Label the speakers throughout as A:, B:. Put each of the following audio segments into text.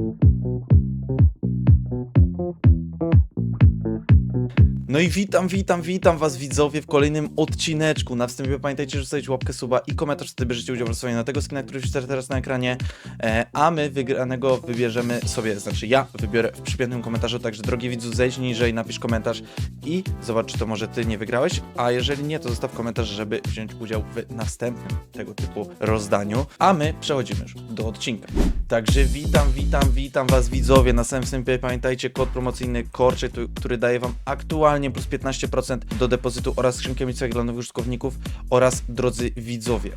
A: Thank you. No i witam, witam, witam was widzowie w kolejnym odcineczku. Na wstępie pamiętajcie, że zostawić łapkę suba i komentarz, wtedy bierzecie udział w losowaniu na tego skina, który widzicie teraz na ekranie. E, a my wygranego wybierzemy sobie, znaczy ja wybiorę w przypiętym komentarzu, także drogi widzu zejdź niżej, napisz komentarz i zobacz, czy to może ty nie wygrałeś, a jeżeli nie, to zostaw komentarz, żeby wziąć udział w następnym tego typu rozdaniu. A my przechodzimy już do odcinka. Także witam, witam, witam was widzowie. Na samym wstępie pamiętajcie kod promocyjny Korczy, tu- który daje wam aktualnie plus 15% do depozytu oraz skrzynkę miejscowych dla nowych użytkowników oraz drodzy widzowie,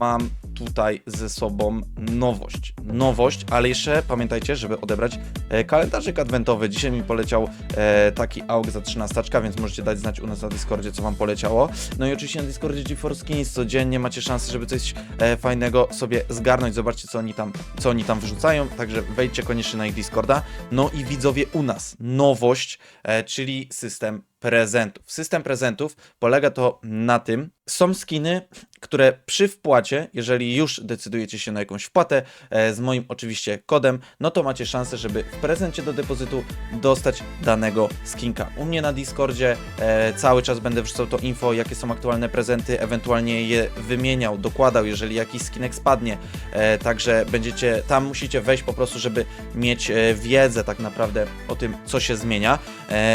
A: mam tutaj ze sobą nowość. Nowość, ale jeszcze pamiętajcie, żeby odebrać e, kalendarzyk adwentowy. Dzisiaj mi poleciał e, taki AUG za 13, więc możecie dać znać u nas na Discordzie, co wam poleciało. No i oczywiście na Discordzie GeForce Skins codziennie macie szansę, żeby coś e, fajnego sobie zgarnąć. Zobaczcie, co oni tam, co oni tam wrzucają, także wejdźcie koniecznie na ich Discorda. No i widzowie u nas nowość, czyli system prezentów. System prezentów polega to na tym, są skiny, które przy wpłacie, jeżeli już decydujecie się na jakąś wpłatę, e, z moim oczywiście kodem, no to macie szansę, żeby w prezencie do depozytu dostać danego skinka. U mnie na Discordzie e, cały czas będę wrzucał to info, jakie są aktualne prezenty, ewentualnie je wymieniał, dokładał, jeżeli jakiś skinek spadnie. E, także będziecie, tam musicie wejść po prostu, żeby mieć wiedzę tak naprawdę o tym, co się zmienia.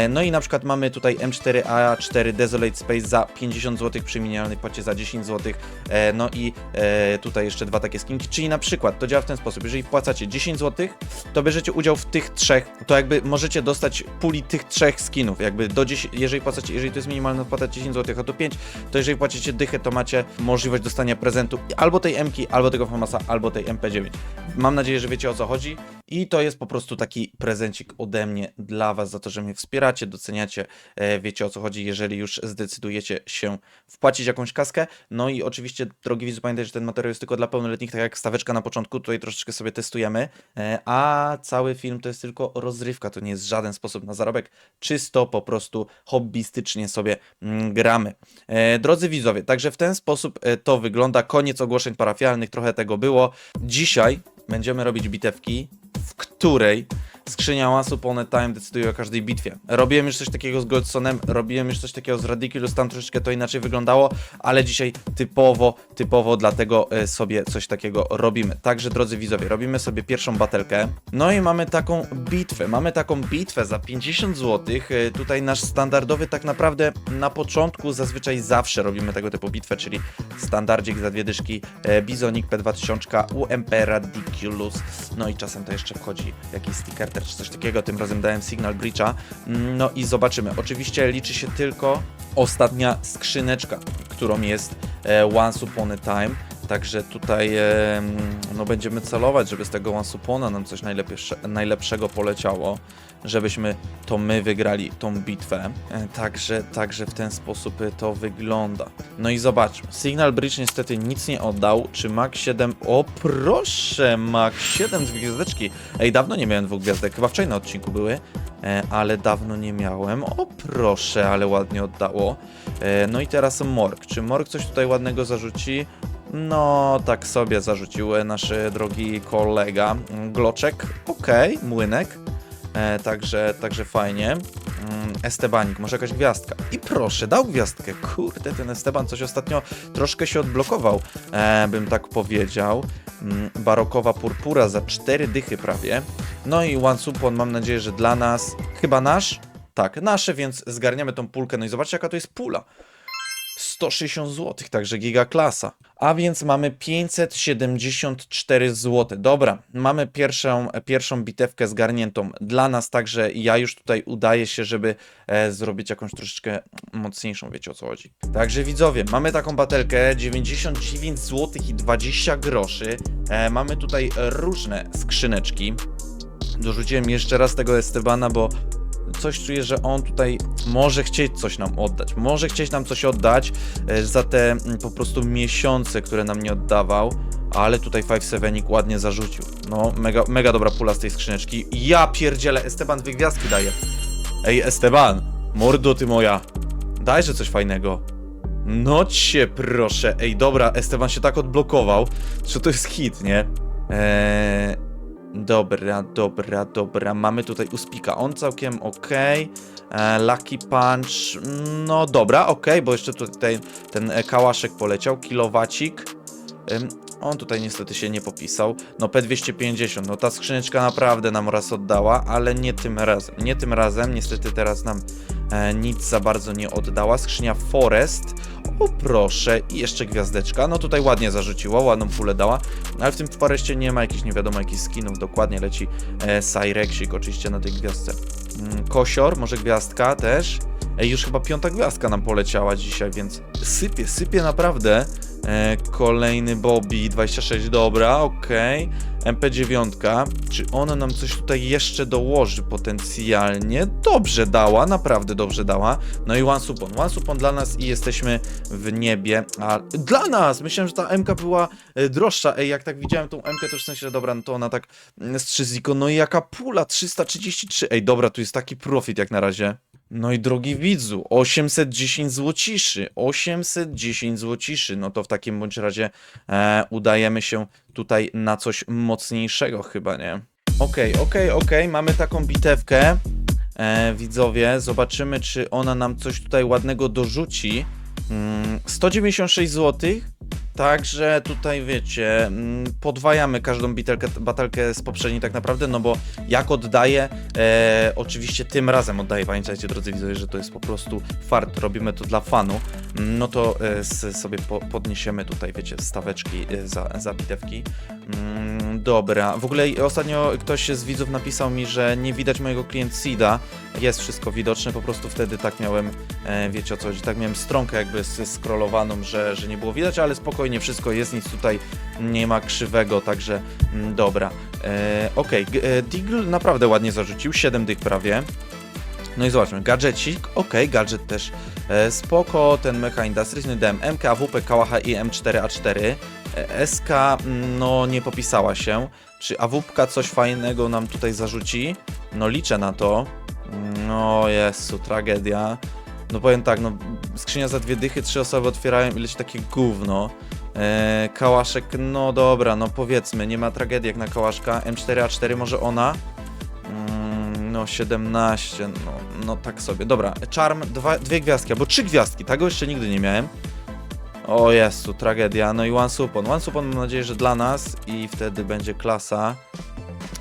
A: No i na przykład mamy tutaj M4A4 Desolate Space za 50 zł przy minimalnej płacie za 10 zł. E, no i e, tutaj jeszcze dwa takie skinki, czyli na przykład to działa w ten sposób, jeżeli wpłacacie 10 zł, to bierzecie udział w tych trzech, to jakby możecie dostać puli tych trzech skinów, jakby do 10, jeżeli płacacie, jeżeli to jest minimalna wpłata 10 zł, a to 5, to jeżeli płacicie dychę, to macie możliwość dostania prezentu albo tej M-ki, albo tego Famasa, albo tej MP9. Mam nadzieję, że wiecie o co chodzi. I to jest po prostu taki prezencik ode mnie dla was za to, że mnie wspieracie, doceniacie, e, wiecie o co chodzi, jeżeli już zdecydujecie się wpłacić jakąś kaskę. No i oczywiście, drogi widzu, pamiętajcie, że ten materiał jest tylko dla pełnoletnich, tak jak staweczka na początku, tutaj troszeczkę sobie testujemy, e, a cały film to jest tylko rozrywka, to nie jest żaden sposób na zarobek, czysto po prostu hobbystycznie sobie mm, gramy. E, drodzy widzowie, także w ten sposób e, to wygląda. Koniec ogłoszeń parafialnych, trochę tego było. Dzisiaj będziemy robić bitewki, w której skrzynia Once Upon Time decyduje o każdej bitwie. Robiłem już coś takiego z Goldsonem, robiłem już coś takiego z Ridiculous, tam troszeczkę to inaczej wyglądało, ale dzisiaj typowo, typowo dlatego e, sobie coś takiego robimy. Także drodzy widzowie, robimy sobie pierwszą batelkę. No i mamy taką bitwę, mamy taką bitwę za 50 zł. E, Tutaj nasz standardowy tak naprawdę na początku zazwyczaj zawsze robimy tego typu bitwę, czyli standardzik za dwie dyszki, e, Bizonik P2000, UMP Ridiculous, no i czasem to jeszcze wchodzi jakiś sticker czy coś takiego, tym razem dałem Signal Breacha, Mm, no i zobaczymy. Oczywiście liczy się tylko ostatnia skrzyneczka, którą jest e, Once Upon a Time, Także tutaj no będziemy celować, żeby z tego Once Upona nam coś najlepsze, najlepszego poleciało, żebyśmy to my wygrali tą bitwę. E, także, także w ten sposób to wygląda. No i zobaczmy. Signal Bridge niestety nic nie oddał. Czy Mac 7... O proszę, Mac 7 dwie gwiazdeczki. Ej, dawno nie miałem dwóch gwiazdek. Chyba wczoraj na odcinku były, e, ale dawno nie miałem. O proszę, ale ładnie oddało. E, no i teraz Morg. Czy Morg coś tutaj ładnego zarzuci? No, tak sobie zarzucił e, nasz e, drogi kolega. Mm, Gloczek, okej, młynek. E, także, także fajnie. Mm, Estebanik, może jakaś gwiazdka. I proszę, dał gwiazdkę. Kurde, ten Esteban coś ostatnio troszkę się odblokował, e, bym tak powiedział. Mm, barokowa purpura za cztery dychy prawie. No i Once Upon, mam nadzieję, że dla nas, chyba nasz? Tak, nasze, więc zgarniamy tą pulkę. No i zobaczcie, jaka to jest pula. 160 zł, także giga klasa. A więc mamy 574 zł. Dobra, mamy pierwszą, pierwszą bitewkę zgarniętą dla nas, także ja już tutaj udaję się, żeby e, zrobić jakąś troszeczkę mocniejszą, wiecie o co chodzi. Także widzowie, mamy taką batelkę 99 zł i 20 groszy. E, mamy tutaj różne skrzyneczki. Dorzuciłem jeszcze raz tego Estebana, bo coś czuję, że on tutaj może chcieć coś nam oddać. Może chcieć nam coś oddać e, za te po prostu miesiące, które nam nie oddawał. Ale tutaj 5-7 ładnie zarzucił. No, mega, mega dobra pula z tej skrzyneczki. Ja pierdzielę, Esteban dwie gwiazdki daje. Ej, Esteban, mordo ty moja. Dajże coś fajnego. No cię proszę. Ej, dobra, Esteban się tak odblokował, że to jest hit, nie? Eee, Dobra, dobra, dobra. Mamy tutaj Uspika. On całkiem okej. E, Lucky Punch. No dobra, okej, bo jeszcze tutaj ten e, kałaszek poleciał. Kilowacik. On tutaj niestety się nie popisał. No P250, no ta skrzyneczka naprawdę nam raz oddała, ale nie tym razem. Nie tym razem, niestety teraz nam nic za bardzo nie oddała. Skrzynia Forest. O proszę, i jeszcze gwiazdeczka. No tutaj ładnie zarzuciła, ładną pulę dała, ale w tym Forestie nie ma jakichś nie wiadomo jakich skinów. Dokładnie leci e, Cyrexik oczywiście na tej gwiazdce. Mm, Kosior, może gwiazdka też. Ej, już chyba piąta gwiazdka nam poleciała dzisiaj, więc sypie, sypie naprawdę. E, kolejny Bobby 26, dobra, okej. MP9, czy ona nam coś tutaj jeszcze dołoży potencjalnie? Dobrze dała, naprawdę dobrze dała. No i One Supon, One Supon dla nas i jesteśmy w niebie. A dla nas! Myślałem, że ta MK była e, droższa. Ej, jak tak widziałem tą MK, to w sensie, dobra, no to ona tak mm, z 3 ziko. No i jaka pula, 333. Ej, dobra, tu jest taki profit jak na razie. No i drogi widzu, 810 złociszy, 810 złociszy, no to w takim bądź razie e, udajemy się tutaj na coś mocniejszego chyba, nie? Okej, okej, okej, mamy taką bitewkę, e, widzowie, zobaczymy czy ona nam coś tutaj ładnego dorzuci. Mm, 196 zł, Także tutaj wiecie, mm, podwajamy każdą bitelkę, batalkę z poprzedniej tak naprawdę, no bo jak oddaję, e, oczywiście tym razem oddaję, pamiętajcie drodzy widzowie, że to jest po prostu fart, robimy to dla fanu, Mm, no to e, sobie po, podniesiemy tutaj, wiecie, staweczki e, za, za bitewki. Mm, dobra, w ogóle ostatnio ktoś z widzów napisał mi, że nie widać mojego klient seeda, jest wszystko widoczne, po prostu wtedy tak miałem, e, wiecie o co chodzi, tak miałem stronkę jakby s- scrollowaną, że, że nie było widać, ale spokojnie wszystko jest, nic tutaj nie ma krzywego, także mm, dobra. E, Okej, g- e, Deagle naprawdę ładnie zarzucił, 7 dych prawie. No i zobaczmy, gadżecik, okej, gadżet też e, spoko, ten Mecha Industries, no dałem MK, AWP, Kałacha i M4A4. E, SK, no nie popisała się. Czy AWP coś fajnego nam tutaj zarzuci? No liczę na to. No Jezu, tragedia. No powiem tak, no skrzynia za dwie dychy, trzy osoby otwierają i leci takie gówno. E, kałaszek, no dobra, no powiedzmy, nie ma tragedii jak na kałaszka. M4A4 może ona? Mm, No 17, no, no tak sobie. Dobra, Charm, dwa, dwie gwiazdki, albo trzy gwiazdki, tego jeszcze nigdy nie miałem. O Jezu, tragedia. No i One Supon. One Supon mam nadzieję, że dla nas i wtedy będzie klasa.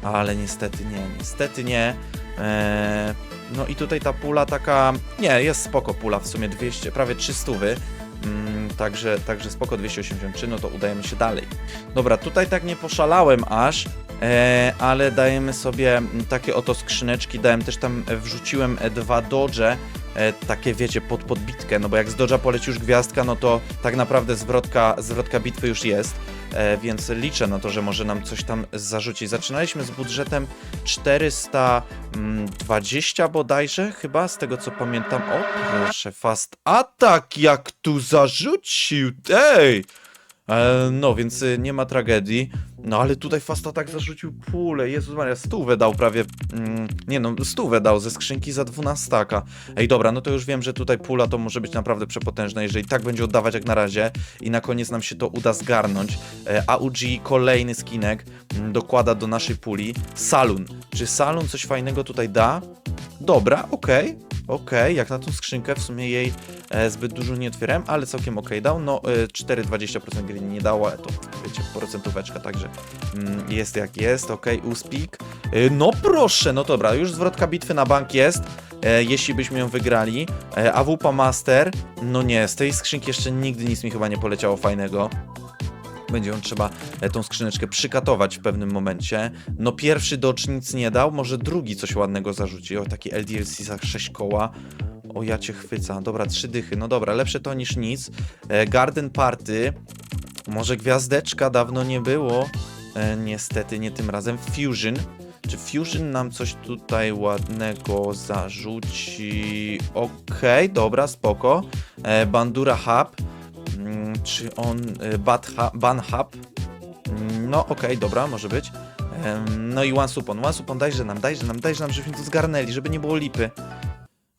A: Ale niestety nie, niestety nie. Eee, no i tutaj ta pula taka, nie, jest spoko pula, w sumie 200, prawie 300 wy. Mm, także, także spoko 283, no to udajemy się dalej. Dobra, tutaj tak nie poszalałem aż, ale dajemy sobie mm, takie oto skrzyneczki, dałem też tam, e, wrzuciłem e, dwa dodge, e, takie wiecie, pod podbitkę, no bo jak z dodge'a poleci już gwiazdka, no to tak naprawdę zwrotka, zwrotka bitwy już jest, e, więc liczę na to, że może nam coś tam zarzucić. Zaczynaliśmy z budżetem 420 bodajże, chyba, z tego co pamiętam. O, proszę, fast atak, jak tu zarzucił, ej! E, no, więc nie ma tragedii. No, ale tutaj Fast Attack zarzucił pulę. Jezus Maria, stówę dał prawie. Mm, nie no, stówę dał ze skrzynki za 12 staka. Ej, dobra, no to już wiem, że tutaj pula to może być naprawdę przepotężna, jeżeli tak będzie oddawać jak na razie i na koniec nam się to uda zgarnąć. E, AUG kolejny skinek mm, dokłada do naszej puli. Salon. Czy Salon coś fajnego tutaj da? Dobra, okej. Okej, jak na tą skrzynkę, w sumie jej e, zbyt dużo nie otwierałem, ale całkiem okej dał. No, e, 4,20% gry nie dało, ale to wiecie, procentóweczka, także mm, jest jak jest, okej, uspik. E, no proszę, no dobra, już zwrotka bitwy na bank jest, e, jeśli byśmy ją wygrali. E, AWP Master, no nie, z tej skrzynki jeszcze nigdy nic mi chyba nie poleciało fajnego. Będzie ją trzeba e, tą skrzyneczkę przykatować w pewnym momencie. No pierwszy Dodge nic nie dał, może drugi coś ładnego zarzuci. O, taki LDLC za 6 koła. O, ja cię chwyca. Dobra, trzy dychy. No dobra, lepsze to niż nic. E, Garden Party. Może gwiazdeczka dawno nie było. E, niestety nie tym razem. Fusion. Czy Fusion nam coś tutaj ładnego zarzuci? Okej, dobra, spoko. E, Bandura Hub. Czy on... E, Bat ha, Ban Hub. Mm, No okej, dobra, może być. No i One Supon. One Supon dajże nam, dajże nam, dajże nam, żebyśmy to zgarnęli, żeby nie było lipy.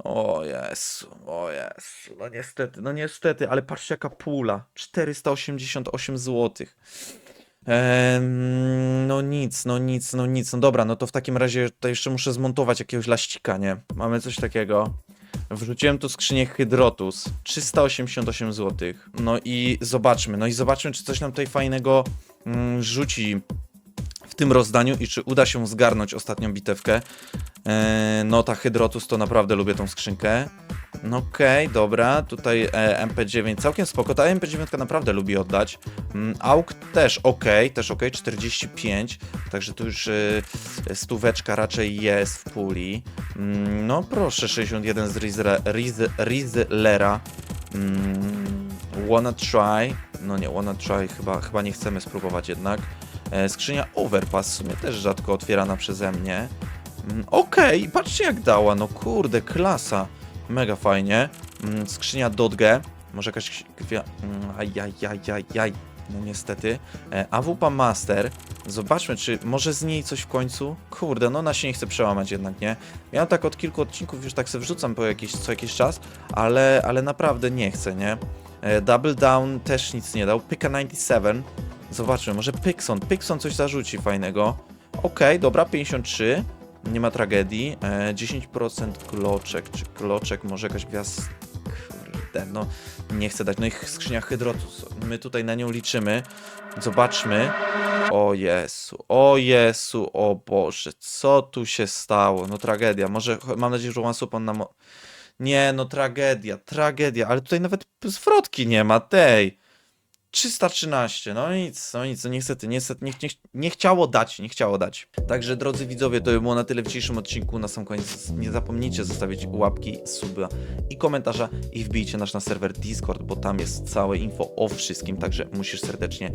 A: O Jezu, o Jezu, no niestety, no niestety, ale patrzcie jaka pula, 488 zł. No nic, no nic, no nic. No dobra, no to w takim razie to jeszcze muszę zmontować jakiegoś laścika, nie? Mamy coś takiego. Wrzuciłem tu skrzynię Hydrotus. 388 zł. No i zobaczmy, no i zobaczmy, czy coś nam tutaj fajnego mm, rzuci tym rozdaniu i czy uda się zgarnąć ostatnią bitewkę. Eee, no ta Hydrotus to naprawdę lubię tą skrzynkę. No okej, dobra, tutaj e, MP9 całkiem spoko, ta MP9 naprawdę lubi oddać. Mm, AUK też okej, też okej, 45, także tu już y, stóweczka raczej jest w puli. Mm, no proszę, 61 z Rizle- Riz- Rizlera. Mm, wanna try, no nie, wanna try chyba, chyba nie chcemy spróbować jednak. E, skrzynia Overpass w sumie też rzadko otwierana przeze mnie. Mm, Okej, patrzcie jak dała, no kurde, klasa. Mega fajnie. Mm, Skrzynia Dodge. Może jakaś gwia... mm, Ajajajajaj. No niestety. E, AWP Master. Zobaczmy, czy może z niej coś w końcu? Kurde, no ona się nie chce przełamać jednak, nie? Ja tak od kilku odcinków już tak sobie wrzucam po jakiś, co jakiś czas, ale, ale naprawdę nie chcę, nie? E, Double Down też nic nie dał. Pyka 97. Zobaczmy, może Pixon. Pixon coś zarzuci fajnego. Okej, dobra, 53. Nie ma tragedii. E, 10% kloczek, czy kloczek, może jakaś gwiazd... Kurde, no nie chcę dać. No i skrzynia Hydrotus. My tutaj na nią liczymy. Zobaczmy. O Jezu, o Jezu, o Boże, co tu się stało? No tragedia. Może, mam nadzieję, że One nam... Nie, no tragedia, tragedia, ale tutaj nawet zwrotki nie ma, tej. 313, no nic, no nic, no niestety, niestety nie, nie, nie chciało dać, nie chciało dać. Także drodzy widzowie, to by było na tyle w dzisiejszym odcinku. Na sam koniec nie zapomnijcie zostawić łapki, suba i komentarza i wbijcie nasz na serwer Discord, bo tam jest całe info o wszystkim, także musisz serdecznie e,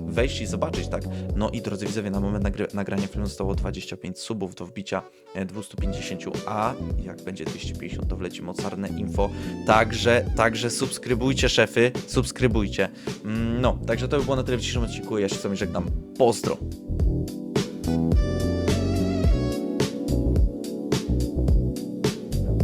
A: wejść i zobaczyć, tak? No i drodzy widzowie, na moment nagrania filmu zostało 25 subów do wbicia e, 250, a jak będzie 250, to wleci mocarne info. Także, także subskrybujcie szefy, subskrybujcie oczywiście. Mm, no, także to by było na tyle w dzisiejszym odcinku. Ja się z wami żegnam. Pozdro!